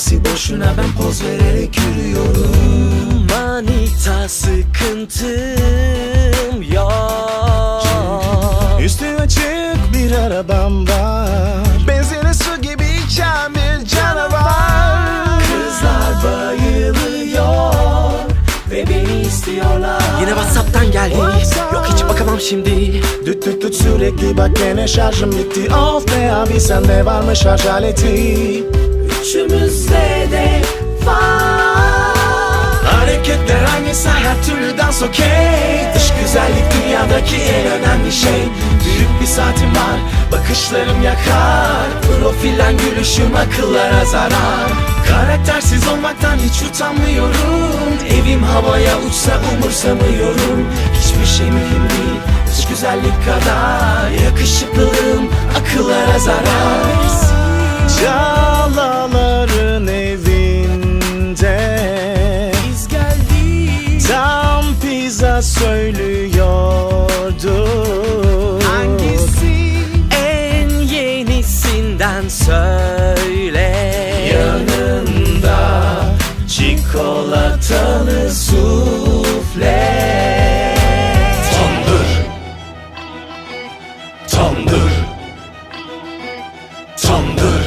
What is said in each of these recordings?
Nesi boşuna ben poz vererek yürüyorum. Manita sıkıntım yok. Üstü açık bir arabam var. Benzeri su gibi içen bir canavar. Kızlar bayılıyor Ve beni istiyorlar. Yine Whatsapp'tan geldi. Yok hiç bakamam şimdi. Düt düt düt sürekli bak gene şarjım bitti. Of be abi sende var mı şarj aleti okey Dış güzellik dünyadaki en önemli şey. Büyük bir saatim var bakışlarım yakar. Profilden gülüşüm akıllara zarar. Karaktersiz olmaktan hiç utanmıyorum. Evim havaya uçsa umursamıyorum. Hiçbir şey mühim değil Dış güzellik kadar. Yakışıklılığım akıllara zarar. Çağlaların söylüyordu Hangisi? En yenisinden söyle. Yanında çikolatalı sufle. Tandır Tandır. Tandır. Tandır.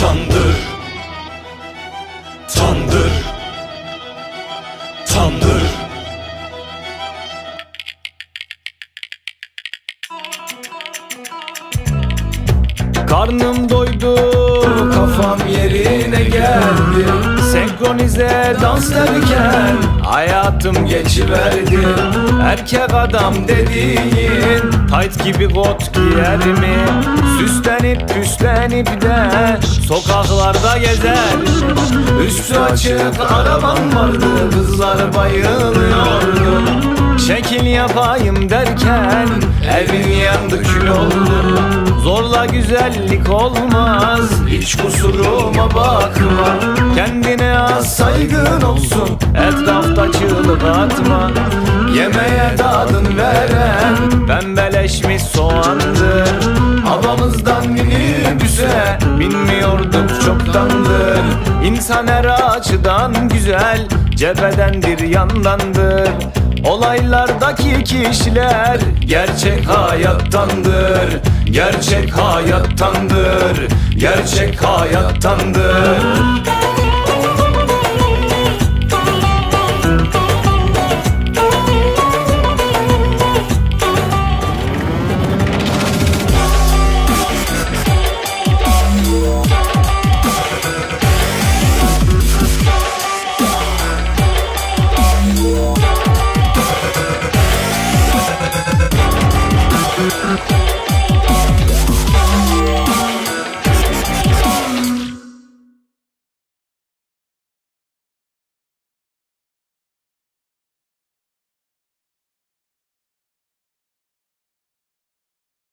Tandır Tandır Karnım doydu, kafam yerine geldi. Senkronize dans derken hayatım geçiverdi. Erkek adam dediğin tight gibi kot giyer mi? Süslenip püslenip de sokaklarda gezer. Üstü açık arabam vardı, kızlar bayılıyordu. Şekil yapayım derken evin yandı kül oldu. Zorla güzellik olmaz Hiç kusuruma bakma. Kendine az saygın olsun Etrafta çığlık atma. Yemeğe tadın veren Pembeleşmiş soğandır Binmiyorduk çoktandır. İnsan her açıdan güzel Cephedendir yandandır. Olaylardaki kişiler gerçek hayattandır. Gerçek hayattandır Gerçek hayattandır